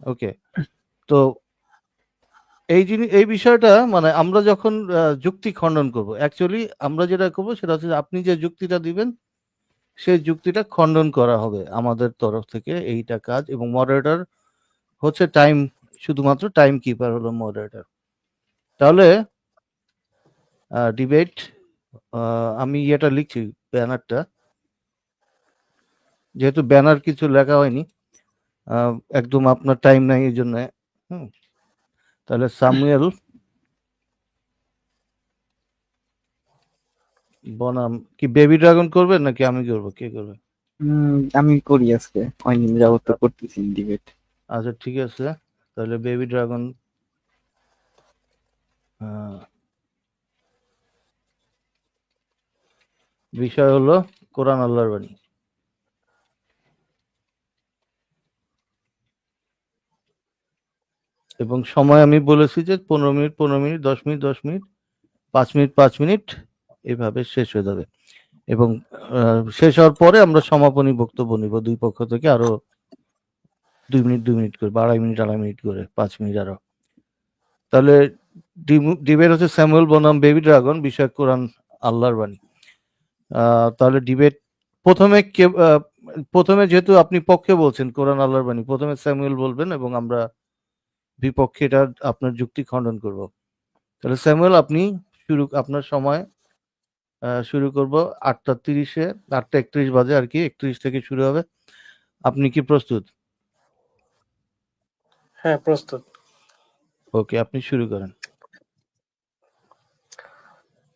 ওকে। তো এই জিনিস এই বিষয়টা মানে আমরা যখন যুক্তি খণ্ডন করব অ্যাকচুয়ালি আমরা যেটা করব সেটা হচ্ছে আপনি যে যুক্তিটা দিবেন, সেই যুক্তিটা খণ্ডন করা হবে আমাদের তরফ থেকে এইটা কাজ এবং মডারেটর হচ্ছে টাইম শুধুমাত্র টাইম কিপার হলো মডারেটর তাহলে ডিবেট আমি ইয়েটা লিখছি ব্যানারটা। যেহেতু ব্যানার কিছু লেখা হয়নি। একদম আপনার টাইম নাই এই জন্য হুম। তাহলে সামুয়েল বনাম। কি বেবি ড্রাগন করবেন নাকি আমি করব? কে করবে? আমি করি আজকে। অনেকদিন যাবত তো করতেছি ডিবেট আচ্ছা ঠিক আছে। তাহলে বেবি ড্রাগন বিষয় হলো কোরআন আল্লাহর বাণী। এবং সময় আমি বলেছি যে পনেরো মিনিট পনেরো মিনিট, দশ মিনিট দশ মিনিট, পাঁচ মিনিট পাঁচ মিনিট এভাবে শেষ হয়ে যাবে। এবং শেষ হওয়ার পরে আমরা সমাপনী বক্তব্য নিব দুই পক্ষ থেকে আরও দুই মিনিট দুই মিনিট করে আড়াই মিনিট আড়াই মিনিট করে, পাঁচ মিনিট আরও। তাহলে ডিবেট হচ্ছে স্যামুয়েল বনাম, বেবি ড্রাগন বিষয় কোরআন, আল্লাহর বাণী। তাহলে ডিবেট প্রথমে প্রথমে যেহেতু আপনি পক্ষে বলছেন কোরআন, আল্লাহর বাণী, প্রথমে স্যামুয়েল বলবেন এবং আমরা বিপক্ষে এটা আপনার যুক্তি খণ্ডন করব। তাহলে স্যামুয়েল আপনি শুরু আপনার সময় শুরু করব। আটটা তিরিশে আটটা একত্রিশ বাজে আর কি একত্রিশ থেকে শুরু হবে। আপনি কি প্রস্তুত? হ্যাঁ প্রস্তুত। ওকে আপনি শুরু করেন।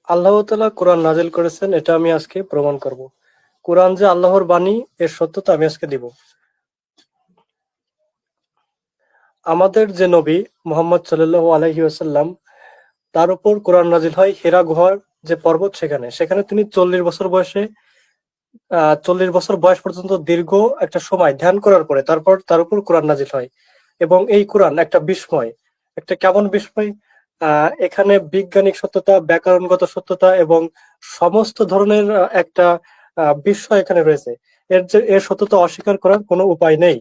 আল্লাহ তাআলা কোরআন নাজিল করেছেন এটা আমি আজকে প্রমাণ করব। কোরআন যে আল্লাহর বাণী এর সত্যতা আমি আজকে দিব। আমাদের যে নবী মোহাম্মদ সাল্লাল্লাহু আলাইহি ওয়াসাল্লাম, তার উপর কোরআন নাজিল হয় হেরা গুহার যে পর্বত সেখানে। সেখানে তিনি চল্লিশ বছর বয়সে চল্লিশ বছর বয়স পর্যন্ত দীর্ঘ একটা সময় ধ্যান করার পরে তারপর তার উপর কোরআন নাজিল হয়। এবং এই কোরআন একটা বিস্ময়, একটা কেমন বিস্ময়? এখানে বৈজ্ঞানিক সত্যতা, ব্যাকরণগত সত্যতা এবং সমস্ত ধরনের একটা বিস্ময় এখানে রয়েছে। এর যে, এর সত্যতা অস্বীকার করার কোনো উপায় নেই।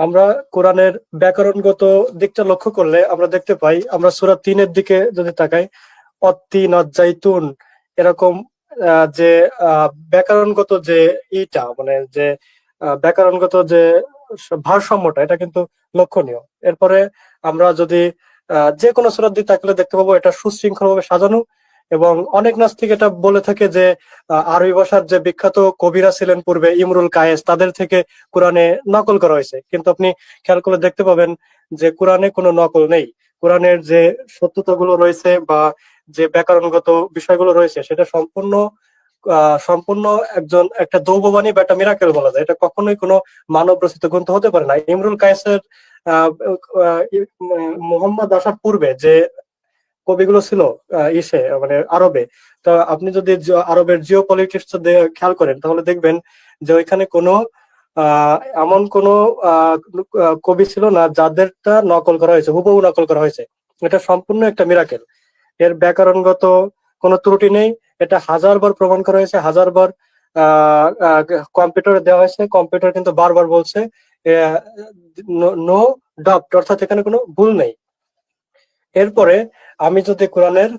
আমরা কোরআনের ব্যাকরণগত দিকটা লক্ষ্য করলে আমরা দেখতে পাই, আমরা সূরা তিনের দিকে যদি তাকাই, অত্তি নজ্জাইতুন, এরকম যে ব্যাকরণগত যে ইটা মানে যে ব্যাকরণগত যে ভারসাম্যটা, এটা কিন্তু লক্ষণীয়। এরপরে আমরা যদি যে কোনো সুরাত দিয়ে তাকলে দেখতে পাবো এটা সুশৃঙ্খল ভাবে সাজানো এবং অনেক নাস্তিক এটা বলে থাকে যে আরবি ভাষার যে বিখ্যাত কবিরা ছিলেন পূর্বে ইমরুল কায়েস তাদের থেকে কোরআনে নকল করা হয়েছে। কিন্তু আপনি খেয়াল করে দেখতে পাবেন যে কোরআনে কোনো নকল নেই। কোরআনের যে সত্যতাগুলো রয়েছে বা যে ব্যাকরণগত বিষয়গুলো রয়েছে সেটা সম্পূর্ণ সম্পূর্ণ একজন একটা দৌববাণী বা একটা মিরাকেল বলা যায়। এটা কখনোই কোনো মানব রচিত গ্রন্থ হতে পারে না। ইমরুল কায়েসের আহ, মোহাম্মদ আসার পূর্বে যে কবিগুলো ছিল ইসে মানে আরবে। তো আপনি যদি আরবের জিও পলিটিক্স খেয়াল করেন, তাহলে দেখবেন যে ওইখানে কোনো এমন কোনো কবি ছিল না যাদেরটা নকল করা হয়েছে, হুবহু নকল করা হয়েছে। এটা সম্পূর্ণ একটা মিরাকেল এর ব্যাকরণগত কোনো ত্রুটি নেই। এটা হাজার বার প্রমাণ করা হয়েছে, হাজার বার কম্পিউটারে দেওয়া হয়েছে। কম্পিউটার কিন্তু বারবার বলছে নো ডাউট অর্থাৎ এখানে কোনো ভুল নেই। এরপরে আমি যদি কোরআনের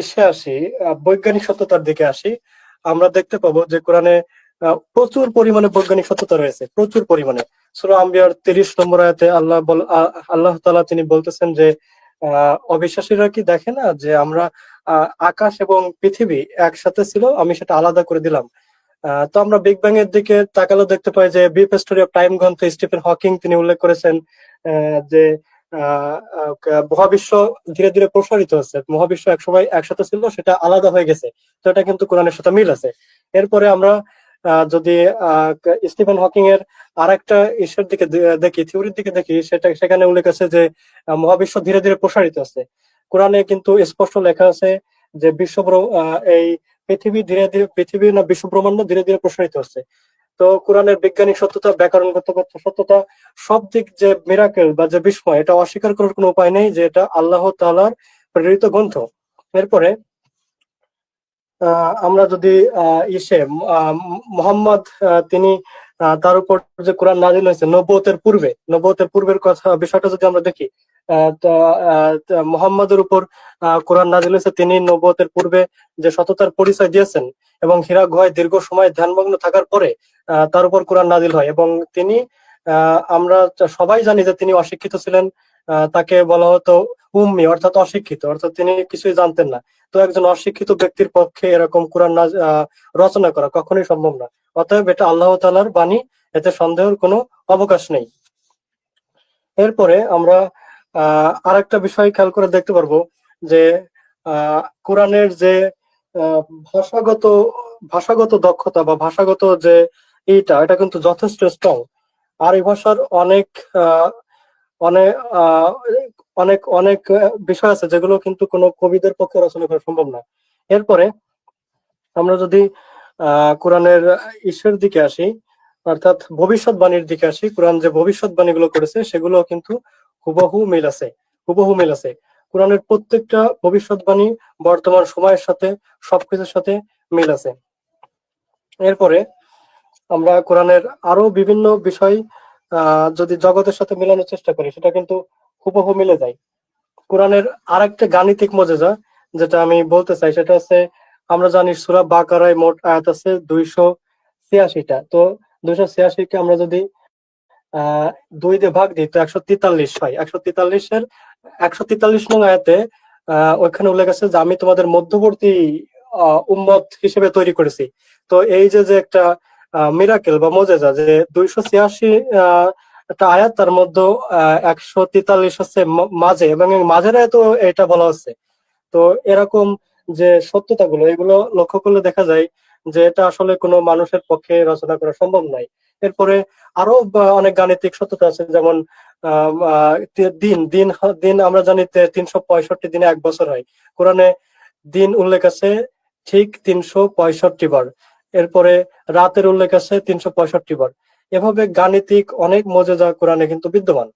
ইসে আসি বৈজ্ঞানিক সত্যতার দিকে আসি, আমরা দেখতে পাবো যে কোরআনে প্রচুর পরিমাণে বৈজ্ঞানিক সত্যতা রয়েছে, প্রচুর পরিমাণে। সূরা আম্বিয়ার তিরিশ নম্বর আয়াতে আল্লাহ আল্লাহ তাআলা তিনি বলতেছেন যে অবিশ্বাসীরা কি দেখে না যে আমরা আকাশ এবং পৃথিবী একসাথে ছিল, আমি সেটা আলাদা করে দিলাম। তো আমরা বিগ ব্যাং এর দিকে তাকালে দেখতে পাই যে বিপ স্টোরি অফ টাইম গ্রন্থে স্টিফেন হকিং তিনি উল্লেখ করেছেন যে মহাবিশ্ব ধীরে ধীরে প্রসারিত হচ্ছে। মহাবিশ্ব একসময় একসাথে ছিল, সেটা আলাদা হয়ে গেছে। তো এটা কিন্তু কোরআনের সাথে মিল আছে। এরপরে আমরা যদি স্টিফেন হকিং এর আর একটা ইসের দিকে দেখি, থিওরির দিকে দেখি, সেটা, সেখানে উল্লেখ আছে যে মহাবিশ্ব ধীরে ধীরে প্রসারিত আছে কোরআনে কিন্তু স্পষ্ট লেখা আছে যে বিশ্ব এই পৃথিবী ধীরে ধীরে, পৃথিবী না বিশ্ব ব্রহ্মাণ্ড ধীরে ধীরে প্রসারিত হচ্ছে। তো কোরআনের বৈজ্ঞানিক সত্যতা ব্যাকরণগত সত্যতা, সব দিক যে মিরাকেল বা যে বিস্ময়, এটা অস্বীকার করার কোনো উপায় নেই যে এটা আল্লাহ তাআলার প্রেরিত গ্রন্থ। এরপরে আমরা যদি ইসে মোহাম্মদ তিনি তার উপর যে কোরআন নাজিল হয়েছে নবুয়তের পূর্বে, নবুয়তের পূর্বের কথা, বিষয়টা যদি আমরা দেখি মোহাম্মদের উপর কোরআন নাজিল হয়েছে, তিনি নব্বতের পূর্বে যে সততার পরিচয় দিয়েছেন এবং হীরা গুহায় দীর্ঘ সময় ধ্যানমগ্ন থাকার পরে তার উপর কোরআন নাজিল হয় এবং তিনি আমরা সবাই জানি যে তিনি অশিক্ষিত ছিলেন তাকে বলা হতো উম্মি, অর্থাৎ অশিক্ষিত, অর্থাৎ তিনি কিছুই জানতেন না। তো একজন অশিক্ষিত ব্যক্তির পক্ষে এরকম কোরআন রচনা করা কখনোই সম্ভব না। অতএব এটা আল্লাহ তাআলার বাণী, এতে সন্দেহের কোনো অবকাশ নেই। এরপরে আমরা, আহ, আরেকটা বিষয় খেয়াল করে দেখতে পারব যে কোরআনের যে ভাষাগত ভাষাগত দক্ষতা বা ভাষাগত যে এইটা এটা কিন্তু যথেষ্ট স্ট্রং আর এই ভাষার অনেক অনেক অনেক অনেক বিষয় আছে যেগুলো কিন্তু কোনো কবিদের পক্ষে রচনা করা সম্ভব না। এরপরে আমরা যদি কোরআনের ঈশ্বর দিকে আসি, অর্থাৎ ভবিষ্যৎবাণীর দিকে আসি, কোরআন যে ভবিষ্যৎবাণীগুলো করেছে সেগুলো কিন্তু হুবহু মিল আছে, হুবহু মিল আছে। কোরআনের প্রত্যেকটা ভবিষ্যৎবাণী বর্তমান সময়ের সাথে, সবকিছুর সাথে মিল আছে। এরপরে আমরা কোরআনের আরও বিভিন্ন বিষয় যদি জগতের সাথে মেলানোর চেষ্টা করি, সেটা কিন্তু হুবহু মিলে যায়। কোরআনের আরেকটা গাণিতিক মজেজা, যেটা আমি বলতে চাই, সেটা হচ্ছে, আমরা জানি সুরা বাকারায় মোট আয়াত আছে দুইশো ছিয়াশিটা। তো দুইশো ছিয়াশিকে আমরা যদি, আহ, দুই দিয়ে ভাগ দিই, তো একশো তেতাল্লিশ হয়। একশো তেতাল্লিশের, একশো তেতাল্লিশ নং আয়াতে ওইখানে উল্লেখ আছে যে আমি তোমাদের মধ্যবর্তী উম্মত হিসেবে তৈরি করেছি। তো এই যে যে একটা মিরাকেল বা মজেজা যে দুইশো ছিয়াশি আয়াত তার মধ্যে একশো তেতাল্লিশ হচ্ছে মাঝে এবং মাঝের আয়াতও এটা বলা হচ্ছে। তো এরকম যে সত্যতা গুলো এগুলো লক্ষ্য করলে দেখা যায় যে এটা আসলে কোনো মানুষের পক্ষে রচনা করা সম্ভব নয় এরপরে আরও অনেক গাণিতিক সত্যতা আছে, যেমন দিন দিন দিন আমরা জানি তিনশো পঁয়ষট্টি দিনে এক বছর হয়। কোরআনে দিন উল্লেখ আছে, ঠিক তিনশো পঁয়ষট্টি বার। এরপরে রাতের উল্লেখ আছে তিনশো পঁয়ষট্টি বার। এভাবে গাণিতিক অনেক মজেদা কোরআনে কিন্তু বিদ্যমান।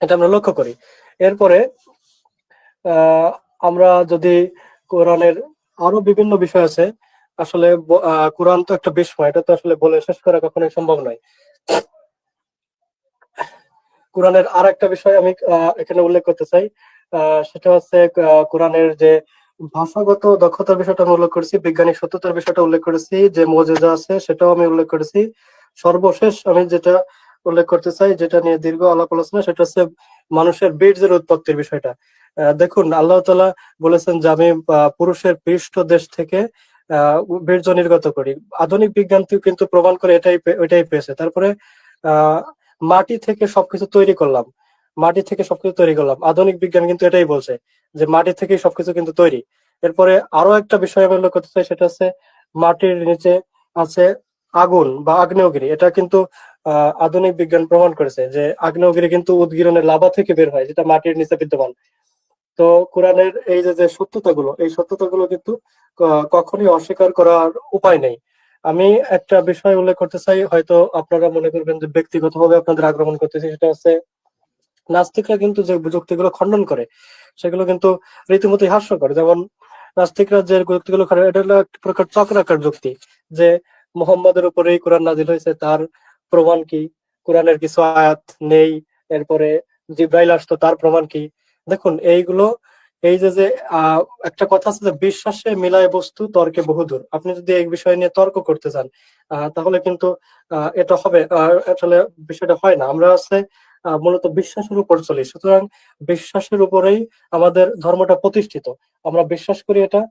এটা আমরা লক্ষ্য করি। এরপরে আমরা যদি কোরআনের আরও বিভিন্ন বিষয় আছে, আসলে কোরআন তো একটা বিস্ময়, এটা তো আসলে বলে শেষ করা কখনোই সম্ভব নয়। কোরআনের আর একটা বিষয় আমি এখানে উল্লেখ করতে চাই। সেটা হচ্ছে কোরআনের যে ভাষাগত দক্ষতার বিষয়টা আমি উল্লেখ করেছি বিজ্ঞানিক সত্যতার বিষয়টা উল্লেখ করেছি যে মজেজা আছে সেটাও আমি উল্লেখ করেছি। সর্বশেষ আমি যেটা উল্লেখ করতে চাই যেটা নিয়ে দীর্ঘ আলাপ আলোচনা সেটা হচ্ছে মানুষের বীর্যের উৎপত্তির বিষয়টা। দেখুন আল্লাহ তাআলা বলেছেন যে আমি পুরুষের পৃষ্ঠ দেশ থেকে আহ, বীর্য নির্গত করি। আধুনিক বিজ্ঞান কিন্তু প্রমাণ করে এটাই ওইটাই পেয়েছে। তারপরে মাটি থেকে সবকিছু তৈরি করলাম। মাটি থেকে সবকিছু তৈরি করলাম। আধুনিক বিজ্ঞান কিন্তু এটাই বলছে যে মাটি থেকে সবকিছু কিন্তু তৈরি। এরপরে আরও একটা বিষয় আমি উল্লেখ করতে চাই, সেটা হচ্ছে মাটির নিচে আছে আগুন বা আগ্নেয়গিরি। এটা কিন্তু আধুনিক বিজ্ঞান প্রমাণ করেছে যে আগ্নেয়গিরি কিন্তু উদ্গীরণের লাভা থেকে বের হয়, যেটা মাটির নিচে বিদ্যমান। তো কোরআনের এই যে যে সত্যতাগুলো, এই সত্যতাগুলো কিন্তু কখনোই অস্বীকার করার উপায় নেই। আমি একটা বিষয় উল্লেখ করতে চাই, হয়তো আপনারা মনে করবেন যে ব্যক্তিগতভাবে আপনাদের আক্রমণ করতেছি, সেটা হচ্ছে নাস্তিকরা কিন্তু যে যুক্তিগুলো খণ্ডন করে, সেগুলো কিন্তু রীতিমতো হাস্যকর। যেমন নাস্তিকরা যে যুক্তিগুলো খণ্ডন, এটা হলো এক প্রকার চক্রাকার যুক্তি যে মোহাম্মদের উপরেই কোরআন নাজিল হয়েছে, তার প্রমাণ কি? কোরআনের কিছু আয়াত নেই, এরপরে জিব্রাইল আসতো, তার প্রমাণ কি? দেখুন, এইগুলো, এই যে যে একটা কথা আছে যে বিশ্বাসে মিলায় বস্তু, তর্কে বহুদূর। আপনি যদি এই বিষয় নিয়ে তর্ক করতে চান তাহলে কিন্তু এটা হবে আসলে বিষয়টা হয় না। আমরা আছে মূলত বিশ্বাসের উপর চলি। সুতরাং বিশ্বাসের উপরেই আমাদের ধর্মটা প্রতিষ্ঠিত। আমরা বিশ্বাস করি এটা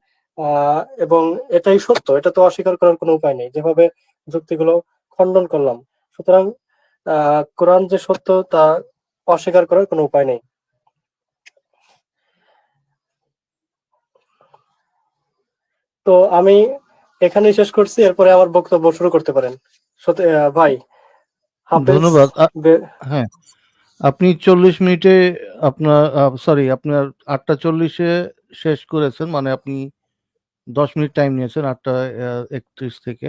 এবং এটাই সত্য। এটা তো অস্বীকার করার কোনো উপায় নেই। যেভাবে যুক্তিগুলো খণ্ডন করলাম। সুতরাং কোরআন যে সত্য তা অস্বীকার করার কোনো উপায় নেই। তো আমি এখানেই শেষ করছি। এরপরে আমার বক্তব্য শুরু করতে পারেন। সত্যি ভাই ধন্যবাদ। হ্যাঁ। আপনি চল্লিশ মিনিটে আপনার সরি আপনার আটটা চল্লিশে শেষ করেছেন মানে আপনি দশ মিনিট টাইম নিয়েছেন আটটা একত্রিশ থেকে।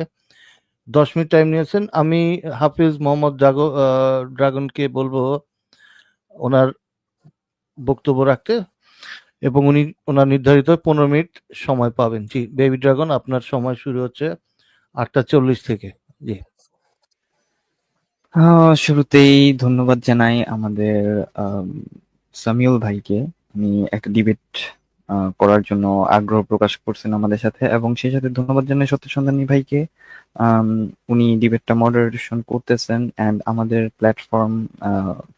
দশ মিনিট টাইম নিয়েছেন। আমি হাফিজ মোহাম্মদ ড্রাগো ড্রাগনকে বলব ওনার বক্তব্য রাখতে এবং উনি, ওনার নির্ধারিত পনেরো মিনিট সময় পাবেন। জি বেবি ড্রাগন আপনার সময় শুরু হচ্ছে আটটা চল্লিশ থেকে। জি। শুরুতেই ধন্যবাদ জানাই আমাদের আম, সামিউল ভাইকে। উনি একটা ডিবেট করার জন্য আগ্রহ প্রকাশ করছেন আমাদের সাথে এবং সেই সাথে ধন্যবাদ জানাই সত্য সন্ধানী ভাইকে উনি ডিবেটটা মডারেশন করতেছেন এন্ড আমাদের প্ল্যাটফর্ম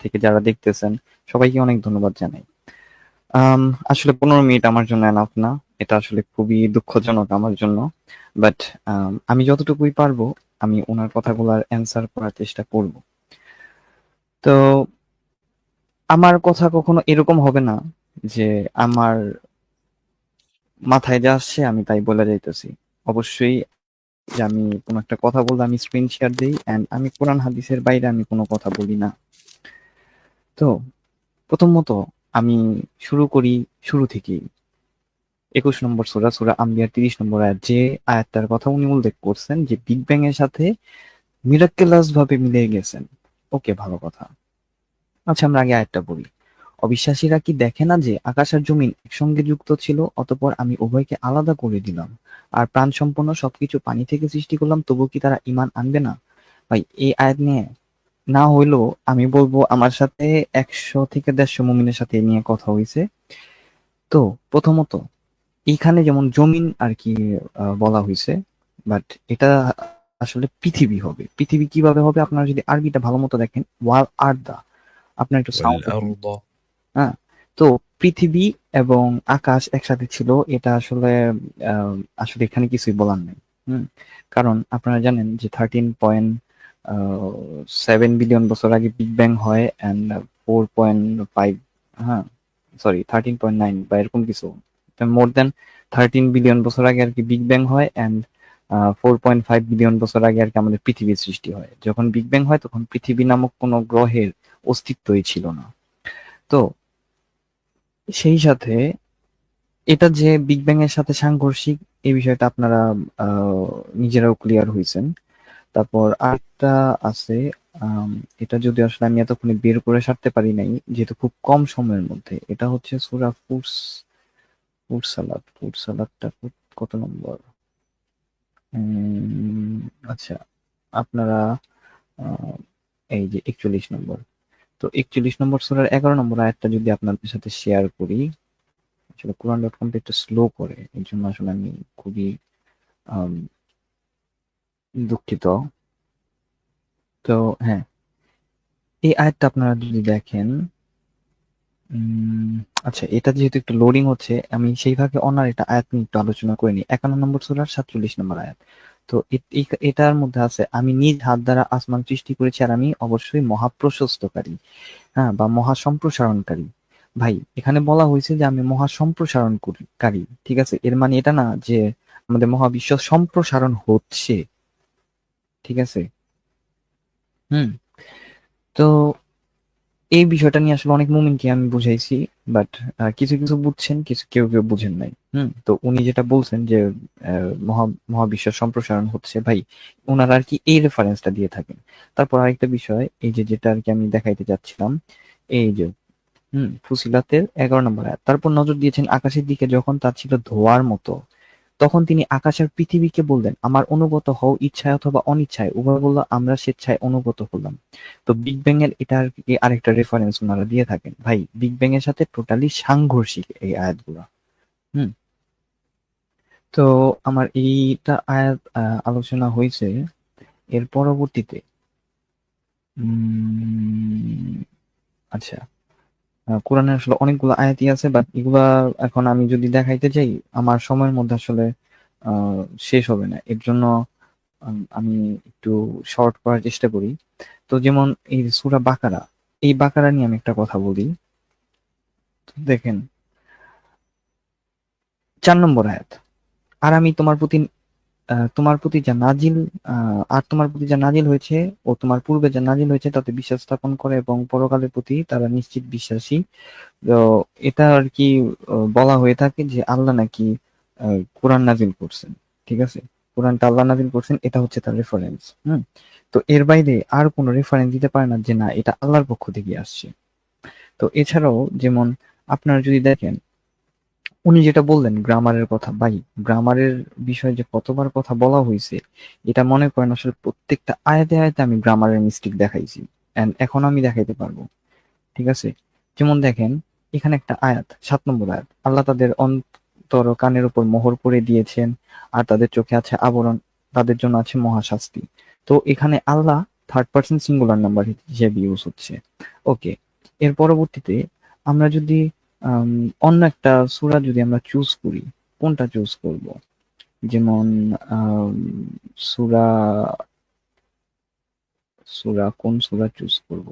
থেকে যারা দেখতেছেন সবাইকে অনেক ধন্যবাদ জানাই। আসলে পনেরো মিনিট আমার জন্য এনাফ না। এটা আসলে খুবই দুঃখজনক আমার জন্য। বাট আমি যতটুকুই পারব, আমি ওনার কথাগুলোর অ্যান্সার করার চেষ্টা করব। তো, আমার কথা কখনো এরকম হবে না যে আমার মাথায় যা আসছে আমি তাই বলে যাইতেছি। অবশ্যই যে আমি কোনো একটা কথা বললে আমি স্ক্রিন শেয়ার দিই অ্যান্ড আমি কোরআন হাদিসের বাইরে আমি কোনো কথা বলি না। তো, প্রথমত আমি শুরু করি শুরু থেকেই। একুশ নম্বর সুরা সুরা আম্বিয়ার তিরিশ নম্বর আয়াত। যে আয়াতটার কথা উনি উল্লেখ করছেন যে বিগ ব্যাং এর সাথে মিরাক্কেলাস ভাবে মিলে গেছেন। ওকে, ভালো কথা। আচ্ছা আমরা আগে আয়াতটা পড়ি। অবিশ্বাসীরা কি দেখে না যে আকাশ আর জমিন একসঙ্গে যুক্ত ছিল, অতপর আমি উভয়কে আলাদা করে দিলাম। আর প্রাণ সম্পন্ন সবকিছু পানি থেকে সৃষ্টি করলাম তবু কি তারা ইমান আনবে না? ভাই, এই আয়াত নিয়ে না হইলেও আমি বলব আমার সাথে একশো থেকে দেড়শো মুমিনের সাথে নিয়ে কথা হয়েছে তো, প্রথমত এইখানে যেমন জমিন আর কি বলা হয়েছে বাট এটা আসলে পৃথিবী হবে। পৃথিবী কীভাবে হবে? আপনারা যদি আরবিটা ভালো মতো দেখেন ওয়াল আর্দা। আপনার একটু সাউন্ড হ্যাঁ তো পৃথিবী এবং আকাশ একসাথে ছিল এটা আসলে আসলে এখানে কিছুই বলার নেই। কারণ আপনারা জানেন যে থার্টিন পয়েন্ট সেভেন বিলিয়ন বছর আগে বিগ ব্যাং হয় অ্যান্ড ফোর পয়েন্ট ফাইভ হ্যাঁ সরি থার্টিন পয়েন্ট নাইন বা এরকম কিছু। মোর দেন থার্টিন বিলিয়ন বছর আগে আর কি বিগ ব্যাং হয় and four point five billion বছর আগে আর কি আমাদের পৃথিবীর সৃষ্টি হয়। যখন বিগ ব্যাং হয় তখন পৃথিবী নামক কোনো গ্রহের অস্তিত্বই ছিল না। তো সেই সাথে এটা যে বিগ ব্যাং এর সাথে সাংঘর্ষিক এই বিষয়টা আপনারা নিজেরাও ক্লিয়ার হয়েছেন তারপর আরেকটা আছে এটা যদি আসলে আমি এতক্ষণে বের করে সারতে পারি নাই, যেহেতু খুব কম সময়ের মধ্যে, এটা হচ্ছে সুরা ফুডস ফুড সালাদ, ফুড সালাদটা কত নম্বর? আচ্ছা আপনারা এই যে একচল্লিশ নম্বর। তো একচল্লিশ নম্বর সুরার এগারো নম্বর আয়াতটা যদি আপনাদের সাথে শেয়ার করি, আসলে কোরআন ডট কমটা একটু স্লো করে, এর জন্য আসলে আমি খুবই দুঃখিত। তো হ্যাঁ এই আয়াতটা আপনারা যদি দেখেন আচ্ছা এটা যেহেতু একটু লোডিং হচ্ছে, আমি সেই ভাগে অনার এটা আয়াত নিয়ে একটু আলোচনা করে নিই। একান্ন নম্বর সুরার সাতচল্লিশ নম্বর আয়াত। তো এটার মধ্যে আছে, আমি নিজ হাত দ্বারা আসমান সৃষ্টি করেছি আর আমি অবশ্যই মহাপ্রশস্তকারী হ্যাঁ বা মহা সম্প্রসারণকারী ভাই, এখানে বলা হয়েছে যে আমি মহা সম্প্রসারণকারী ঠিক আছে? এর মানে এটা না যে আমাদের মহাবিশ্ব সম্প্রসারণ হচ্ছে, ঠিক আছে? হুম, তো এই বিষয়টা নিয়ে আসলে অনেক মুমিনকে আমি বুঝাইছি বাট কিছু কিছু বুঝছেন, কিছু কেউ কেউ বুঝেন নাই। হুম, তো উনি যেটা বলছেন যে মহা মহাবিশ্ব সম্প্রসারণ হচ্ছে, ভাই ওনারা আর কি এই রেফারেন্সটা দিয়ে থাকেন। তারপর আরেকটা বিষয়, এই যে যেটা আর কি আমি দেখাইতে যাচ্ছিলাম, এই যে, হুম, ফুসিলাতের এগারো নম্বর তারপর নজর দিয়েছেন আকাশের দিকে যখন তা ছিল ধোয়ার মতো তখন তিনি আকাশের পৃথিবীকে বললেন, আমার অনুগত হও, ইচ্ছায় অথবা অনিচ্ছায়। উভয় বলল, আমরা স্বেচ্ছায় অনুগত হলাম। তো বিগ ব্যাং এর এটা আর আরেকটা রেফারেন্স ওনারা দিয়ে থাকেন। ভাই বিগ ব্যাং এর সাথে টোটালি সাংঘর্ষিক এই আয়াতগুলো। হুম। তো আমার এইটা আয়াত আলোচনা হয়েছে। এর পরবর্তীতে আচ্ছা। কোরআনে আসলে অনেকগুলো আয়াতই আছে বাট এগুলা এখন আমি যদি দেখাইতে চাই, আমার সময়ের মধ্যে আসলে শেষ হবে না। এর জন্য আমি একটু শর্ট করার চেষ্টা করি। তো যেমন এই সুরা বাকারা, এই বাকারা নিয়ে আমি একটা কথা বলি। দেখেন, চার নম্বর আয়াত, আর আমি তোমার প্রতি তোমার প্রতি যা নাজিল আর তোমার প্রতি যা নাজিল হয়েছে ও তোমার পূর্বে যা নাজিল হয়েছে তাতে বিশ্বাস স্থাপন করে এবং পরকালের প্রতি তারা নিশ্চিত বিশ্বাসী। এটা আর কি বলা হয়ে থাকে যে আল্লাহ নাকি কোরআন নাজিল করছেন, ঠিক আছে? কোরআনটা আল্লাহ নাজিল করছেন, এটা হচ্ছে তার রেফারেন্স হুম? তো এর বাইরে আর কোনো রেফারেন্স দিতে পারে না যে না, এটা আল্লাহর পক্ষ থেকে আসছে। তো এছাড়াও যেমন আপনারা যদি দেখেন উনি যেটা বললেন, গ্রামারের কথা, ভাই, গ্রামারের বিষয়ে যে কতবার কথা বলা হয়েছে, এটা মনে করেন আসলে প্রত্যেকটা আয়াতে আয়াতে আমি গ্রামারের মিস্টেক দেখাইছি অ্যান্ড এখন আমি দেখাইতে পারব, ঠিক আছে? যেমন দেখেন, এখানে একটা আয়াত, সাত নম্বর আয়াত, আল্লাহ তাদের অন্তর কানের উপর মোহর করে দিয়েছেন, আর তাদের চোখে আছে আবরণ, তাদের জন্য আছে মহাশাস্তি। তো এখানে আল্লাহ থার্ড পার্সন সিঙ্গুলার নাম্বার হিসেবে ইউজ হচ্ছে। ওকে এর পরবর্তীতে আমরা যদি অন্য একটা সূরা যদি আমরা চুজ করি কোনটা চুজ করব? যেমন সূরা সূরা কোন সূরা চুজ করব?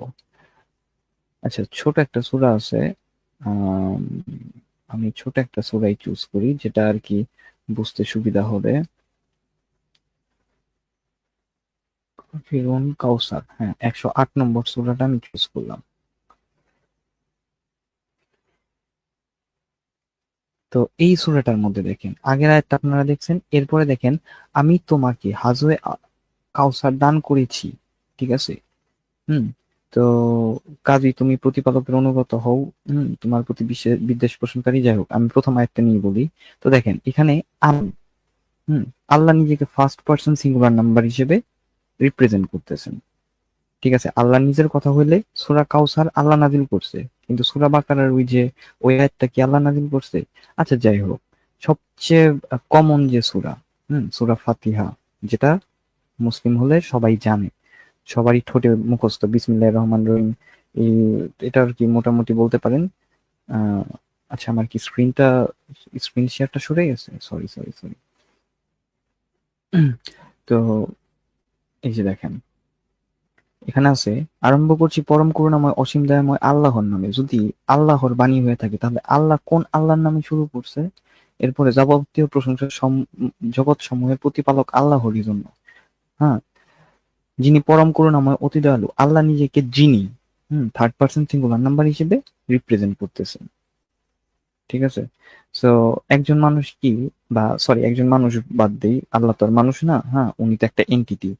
আচ্ছা ছোট একটা সূরা আছে। আম, ছোট একটা সূরাই চুজ করি যেটা আর কি বুঝতে সুবিধা হবে। কাউসার হ্যাঁ একশো আট নম্বর সূরাটা আমি চুজ করলাম। তো এই সূরাটার মধ্যে দেখেন, আগের আয়াতটা আপনারা দেখছেন, এরপরে দেখেন, আমি তোমাকে হাজুয়ে কাউসার দান করেছি, ঠিক আছে? হুম, তো কাজী তুমি প্রতিপালকের অনুগত হও, হুম, তোমার প্রতি বিশে- বিদ্বেষ পোষণকারী যাই হোক, আমি প্রথম আয়াতটা নিয়ে বলি। তো দেখেন, এখানে আমি হুম, আল্লাহ নিজেকে ফার্স্ট পার্সন সিঙ্গুলার নাম্বার হিসেবে রিপ্রেজেন্ট করতেছেন। ঠিক আছে, আল্লাহ নিজের কথা হইলে সুরা কাউসার আল্লাহ নাজিল করছে, কিন্তু সুরা বাকারার ওই যে, ওই আয়াতটা কি আল্লাহ নাজিল করছে? আচ্ছা যাই হোক, সবচেয়ে কমন যে সুরা, হম, সুরা ফাতিহা, যেটা মুসলিম হলে সবাই জানে, সবারই ঠোঁটে মুখস্থ, বিসমিল্লাহির রহমান রহিম এটা আর কি মোটামুটি বলতে পারেন আচ্ছা আমার কি স্ক্রিনটা স্ক্রিন শেয়ারটা সরে গেছে? সরি সরি সরি তো, এই যে দেখেন এখানে আছে, আরম্ভ করছি পরম করুণাময়, অসীম দয়াময় আল্লাহর নামে। যদি আল্লাহর বাণী হয়ে থাকে, তাহলে আল্লাহ কোন আল্লাহর নামে শুরু করছে? এরপরে যাবতীয় প্রশংসা জগৎ সমূহের প্রতিপালক আল্লাহরই জন্য। হ্যাঁ? যিনি পরম করুণাময়, অতি দয়ালু, আল্লাহ নিজেকে যিনি, হুম থার্ড পার্সন সিঙ্গুলার নাম্বার হিসেবে রিপ্রেজেন্ট করতেছেন। ঠিক আছে? সো একজন মানুষ কি বা সরি একজন মানুষ বাদ দেই, আল্লাহ তো আর মানুষ না হ্যাঁ উনি তো একটা এন্টিটি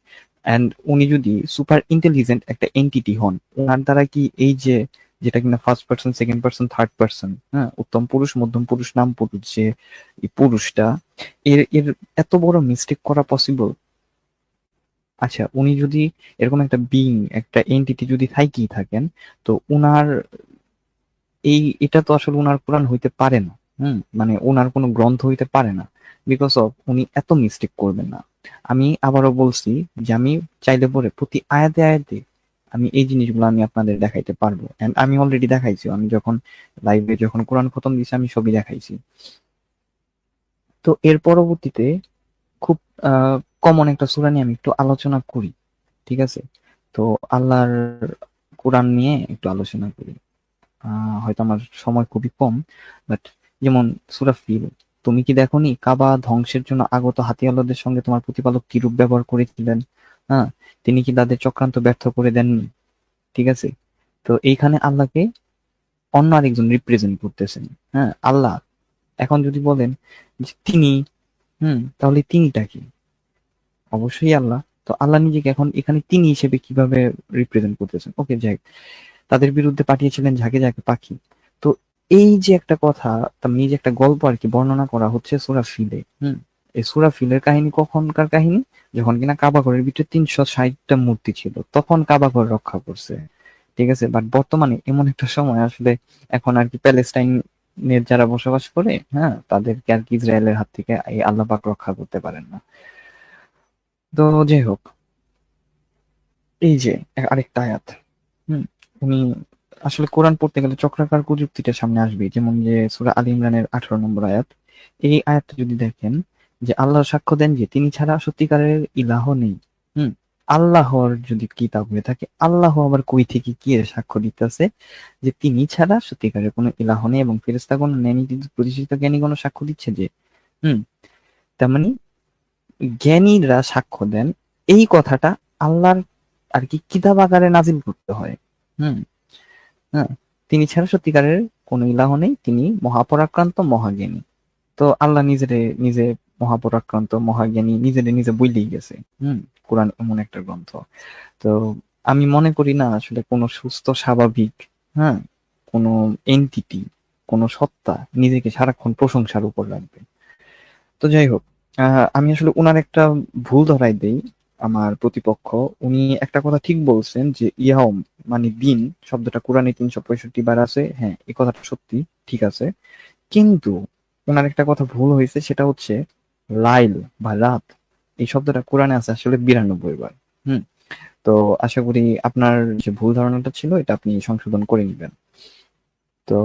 অ্যান্ড উনি যদি সুপার ইন্টেলিজেন্ট একটা এন্টিটি হন ওনার দ্বারা কি এই যে, যেটা কিনা first person second person third person হ্যাঁ উত্তম পুরুষ, মধ্যম পুরুষ, নাম পুরুষ, যে পুরুষটা, এর এর এত বড় মিস্টেক করা পসিবল আচ্ছা উনি যদি এরকম একটা বিং একটা এন্টিটি যদি থাইকি থাকেন, তো উনার এই, এটা তো আসলে উনার কোরআন হইতে পারে না, হুম মানে ওনার কোনো গ্রন্থ হইতে পারে না বিকজ অফ উনি এত মিস্টেক করবেন না। আমি আবারও বলছি যে আমি চাইলে পরে প্রতি আয়াতে আয়াতে আমি এই জিনিসগুলো আমি আপনাদের দেখাইতে পারব। এন্ড আমি অলরেডি দেখাইছি, আমি যখন লাইভে যখন কোরআন খতম দিয়েছি আমি সবই দেখাইছি। তো এর পরবর্তীতে খুব কমন একটা সূরা নিয়ে আমি একটু আলোচনা করি, ঠিক আছে? তো আল্লাহর কোরআন নিয়ে একটু আলোচনা করি। হয়তো আমার সময় খুবই কম বাট যেমন সূরা ফিল তুমি কি দেখোনি? কাবা ধ্বংসের জন্য আগত হাতিয়ালদের সঙ্গে তোমার প্রতিপালক কি রূপ ব্যবহার করেছিলেন? হ্যাঁ তিনি কি তাদের চক্রান্ত ব্যর্থ করে দেননি? ঠিক আছে। তো এইখানে আল্লাহকে অন্য আরেকজন রিপ্রেজেন্ট করতেছেন। হ্যাঁ আল্লাহ। এখন যদি বলেন যে তিনি, হুম, তাহলে তিনিটা কি? অবশ্যই আল্লাহ। তো আল্লাহ নিজেকে এখন এখানে তিনি হিসেবে কীভাবে রিপ্রেজেন্ট করতেছেন? ওকে যাই তাদের বিরুদ্ধে পাঠিয়েছিলেন ঝাঁকে ঝাঁকে পাখি। তো এই যে একটা কথা তার নিজে একটা গল্প আর কি বর্ণনা করা হচ্ছে সুরা ফিলে। হুম। এই সুরা ফিলের কাহিনী কখনকার কাহিনী? যখন কিনা কাবা ঘরের ভিতরে তিনশো ষাটটা মূর্তি ছিল তখন কাবা ঘর রক্ষা করছে। ঠিক আছে? বাট বর্তমানে এমন একটা সময় আসলে এখন আর কি প্যালেস্টাইনের যারা বসবাস করে হ্যাঁ তাদেরকে আর কি ইসরায়েলের হাত থেকে এই আল্লাহ পাক রক্ষা করতে পারেন না। তো যাই হোক এই যে আরেকটা আয়াত। হুম উনি আসলে কোরআন পড়তে গেলে চক্রাকার প্রযুক্তিটা সামনে আসবে যেমন যে সূরা আলী ইমরানের আঠারো নম্বর আয়াত, এই আয়াতটা যদি দেখেন যে আল্লাহ সাক্ষ্য দেন যে তিনি ছাড়া সত্যিকারের ইলাহ নেই। হুম? আল্লাহর যদি কিতাব হয়ে থাকে, আল্লাহ আবার কই থেকে কি সাক্ষ্য দিতেছে? যে তিনি ছাড়া সত্যিকারের কোনো ইলাহ নেই এবং ফেরেস্তা কোনো জ্ঞানী প্রতিষ্ঠিত জ্ঞানী কোনো সাক্ষ্য দিচ্ছে যে, হুম? তার মানে জ্ঞানীরা সাক্ষ্য দেন, এই কথাটা আল্লাহর আর কি কিতাব আকারে নাজিল করতে হয়। হুম? হ্যাঁ। তিনি ছাড়া সত্যিকারের কোনো ইলাহ নেই, তিনি মহাপরাক্রান্ত মহাজ্ঞানী। তো আল্লাহ নিজেরে, নিজে মহাপরাক্রান্ত মহাজ্ঞানী নিজেরে নিজে বইলেই গেছে। হম, কোরআন এমন একটা গ্রন্থ। তো আমি মনে করি না আসলে কোনো সুস্থ, স্বাভাবিক হ্যাঁ কোনো এন্টিটি কোনো সত্তা নিজেকে সারাক্ষণ প্রশংসার উপর রাখবে। তো যাই হোক আমি আসলে ওনার একটা ভুল ধরাই দেই। আমার প্রতিপক্ষ, উনি একটা কথা ঠিক বলছেন যে ইয়াওম মানে দিন, শব্দটা কোরআনে তিনশো পঁয়ষট্টি বার আছে হ্যাঁ এই কথাটা সত্যি, ঠিক আছে। কিন্তু ওনার একটা কথা ভুল হয়েছে, সেটা হচ্ছে লাইল বা রাত, এই শব্দটা কোরআনে আছে আসলে বিরানব্বই বার, হুম। তো আশা করি আপনার যে ভুল ধারণাটা ছিল, এটা আপনি সংশোধন করে নেবেন। তো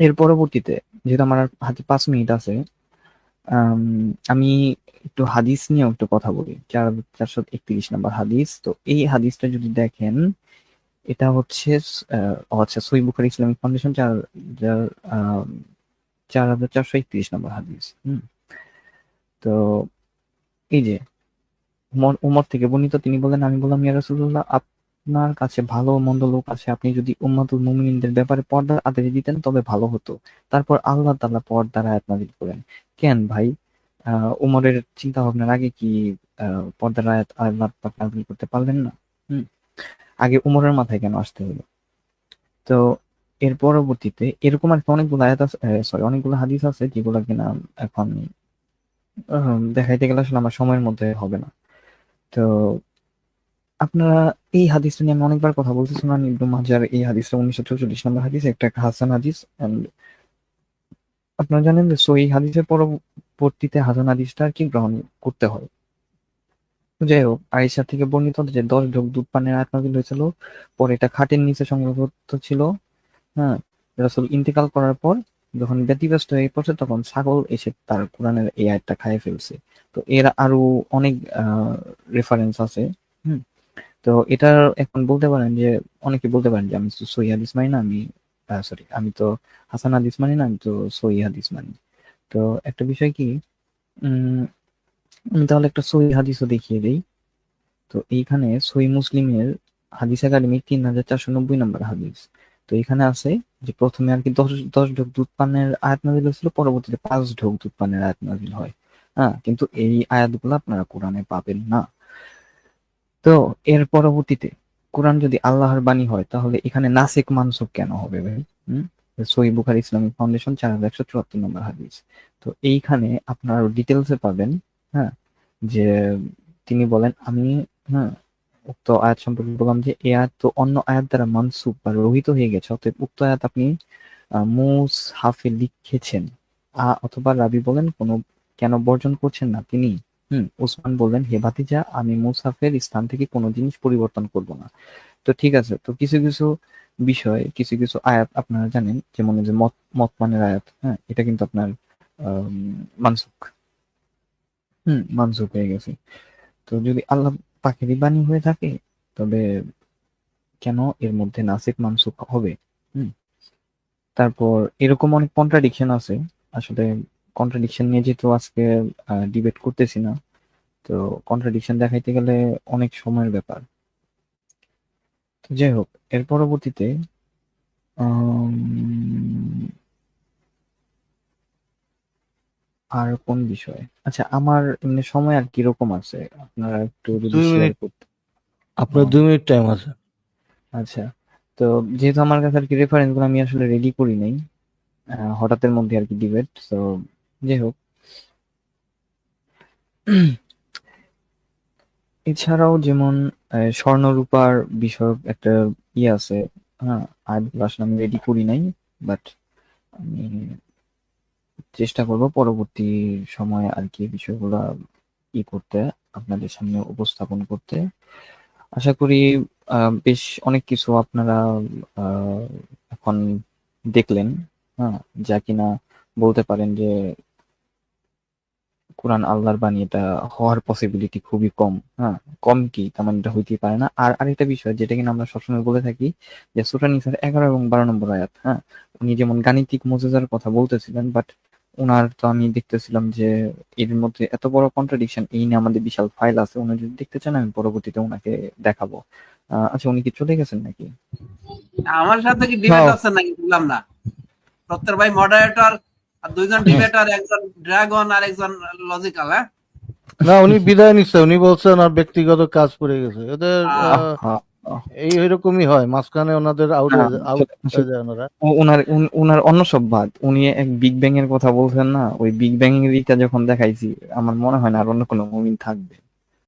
এর পরবর্তীতে, যেহেতু আমার হাতে পাঁচ মিনিট আছে আম, একটু হাদিস নিয়েও একটু কথা বলি। চার চারশো একত্রিশ নম্বর হাদিস। তো এই হাদিসটা যদি দেখেন এটা হচ্ছে আচ্ছা সই বুখারি ইসলামিক ফাউন্ডেশন চার চার হাজার চারশো একত্রিশ নম্বর হাদিস। হুম। তো এই যে উমর থেকে বর্ণিত তিনি বলেন আমি বললাম ইয়া রাসূলুল্লাহ আপনার কাছে ভালো মন্দ লোক আছে, আপনি যদি উম্মাতুল মুমিনদের ব্যাপারে পর্দার আদেশ দিতেন তবে ভালো হতো। তারপর আল্লাহ তাআলা পর্দার আয়াত নাযিল করেন। কেন ভাই? আহ, উমরের চিন্তা ভাবনার আগে কি পর্দার আয়াত আল্লাহ নাযিল করতে পারলেন না? হুম। আগে উমরের মাথায় কেন আসতে হলো? তো এর পরবর্তীতে এরকম আর কি অনেকগুলো আয়াত আছে সরি অনেকগুলো হাদিস আছে যেগুলো কিনা এখন দেখাইতে গেলে আসলে আমার সময়ের মধ্যে হবে না। তো আপনারা এই হাদিসটা নিয়ে আমি অনেকবার কথা বলছি। সুনান ইবনু মাজার এই হাদিসটা উনিশশো চৌচল্লিশ নম্বর হাদিস, একটা হাসান হাদিস and আপনারা জানেন যে সই হাদিসের পরবর্তীতে হাসান হাদিসটা আর কি গ্রহণ করতে হয়। যাই হোক, আয়েশা থেকে বর্ণিত যে দশ ঢোক দুধ পানের আয়াত নাযিল হয়েছিল, পরে এটা খাটের নিচে সংরক্ষিত ছিল হ্যাঁ রাসূল ইন্তেকাল করার পর যখন ব্যতিব্যস্ত হয়ে পড়ছে তখন ছাগল এসে তার কোরআনের এই আয়াতটা খাইয়ে ফেলছে। তো এর আরও অনেক রেফারেন্স আছে। তো এটা এখন বলতে পারেন যে, অনেকে বলতে পারেন যে, আমি তো সহি হাদিস মানি না, আমি সরি আমি তো হাসান হাদিস মানি না, আমি তো সহি হাদিস মানি। তো একটা বিষয় কি আমি তাহলে একটা সহি হাদিসও দেখিয়ে দিই। তো এইখানে সহি মুসলিমের হাদিস একাডেমি তিন হাজার চারশো নব্বই নম্বর হাদিস। তো এখানে আছে যে, প্রথমে আর কি দশ দশ ঢোক দুধ পানের আয়াত নাজিল হয়েছিল, পরবর্তীতে পাঁচ ঢোক দুধ পানের আয়াত নাজিল হয়। হ্যাঁ কিন্তু এই আয়াতগুলো আপনারা কোরআনে পাবেন না। তো এর পরবর্তীতে কোরআন যদি আল্লাহর বাণী হয়, তাহলে এখানে নাসিক মানসুক কেন হবে ভাই? সই বুখার ইসলামিক ফাউন্ডেশন চার হাজার একশো চুয়াত্তর নম্বর হাদিস। তো এইখানে আপনারা ডিটেলসে পাবেন হ্যাঁ যে তিনি বলেন, আমি হ্যাঁ উক্ত আয়াত সম্পর্কে বললাম যে এ আয়াত তো অন্য আয়াত দ্বারা মানসুক বা রহিত হয়ে গেছে, অতএব উক্ত আয়াত আপনি মুস হাফে লিখেছেন। আ- অথবা রাবি বলেন, কোনো কেন বর্জন করছেন না তিনি? হুম উসমান বললেন, হে ভাতিজা, আমি মুসাফের স্থান থেকে কোনো জিনিস পরিবর্তন করব না। তো ঠিক আছে, তো কিছু কিছু বিষয়, কিছু কিছু আয়াত আপনারা জানেন, যেমন যে মত মত মানের আয়াত হ্যাঁ এটা কিন্তু আপনার মানসুক হুম মানসুক হয়ে গেছে। তো যদি আল্লাহ পাখিরই বাণী হয়ে থাকে, তবে কেন এর মধ্যে নাসিক মানসুক হবে? হুম, তারপর এরকম অনেক কন্ট্রাডিকশন আছে। আসলে কন্ট্রাডিকশন নিয়ে যেহেতু আজকে ডিবেট করতেছি না তো কন্ট্রাডিকশন দেখাইতে গেলে অনেক সময়ের ব্যাপার। তো যাই হোক এর পরবর্তীতে আর কোন বিষয়? আচ্ছা আমার এমনি সময় আর কীরকম আছে? আপনারা একটু যদি শেয়ার করতে আপনার দুই মিনিট টাইম আছে। আচ্ছা তো যেহেতু আমার কাছে আর কি রেফারেন্সগুলো আমি আসলে রেডি করি নাই আহ, হঠাৎের মধ্যে আর কি ডিবেট তো যাই হোক এছাড়াও যেমন স্বর্ণরূপার বিষয়ক একটা ইয়ে আছে হ্যাঁ আয়াতগুলো আসলে আমি রেডি করি নাই বাট আমি চেষ্টা করব পরবর্তী সময়ে আর কি বিষয়গুলো ই করতে, আপনাদের সামনে উপস্থাপন করতে। আশা করি বেশ অনেক কিছু আপনারা এখন দেখলেন হ্যাঁ যা কিনা বলতে পারেন যে কোরআন আল্লাহর বাণী এটা হওয়ার পসিবিলিটি খুবই কম হ্যাঁ? কম কি? তার মানে এটা হইতেই পারে না। আর আরেকটা বিষয় যেটা কিনা আমরা সবসময় বলে থাকি যে সুরা নিসার এগারো এবং বারো নম্বর আয়াত হ্যাঁ? উনি যেমন গাণিতিক মজেজার কথা বলতেছিলেন বাট ওনার তো আমি দেখতেছিলাম যে এর মধ্যে এত বড় কন্ট্রাডিকশন এই নিয়ে আমাদের বিশাল ফাইল আছে উনি যদি দেখতে চান আমি পরবর্তীতে ওনাকে দেখাবো। আহ, আচ্ছা উনি কি চলে গেছেন নাকি? আমার সাথে কি ডিবেট। আছে নাকি? বুঝলাম না। প্রত্যেক ভাই মডারেটর আর দুইজন ডিবেটার একজন ড্রাগন আর একজন লজিক্যাল হ্যাঁ? না উনি বিদায় নিচ্ছে উনি বলছেন আর ব্যক্তিগত কাজ পড়ে গেছে। হ্যাঁ, এই এরকমই হয় মাঝখানে ওনাদের আউট আউট হয়ে যায় ওনারা। ওনার ওনার অন্য সব বাদ। উনি এক বিগ ব্যাং এর কথা বলছেন না ওই বিগ ব্যাং এর ইটা যখন দেখাইছি আমার মনে হয় না আর অন্য কোনো মুভি থাকবে।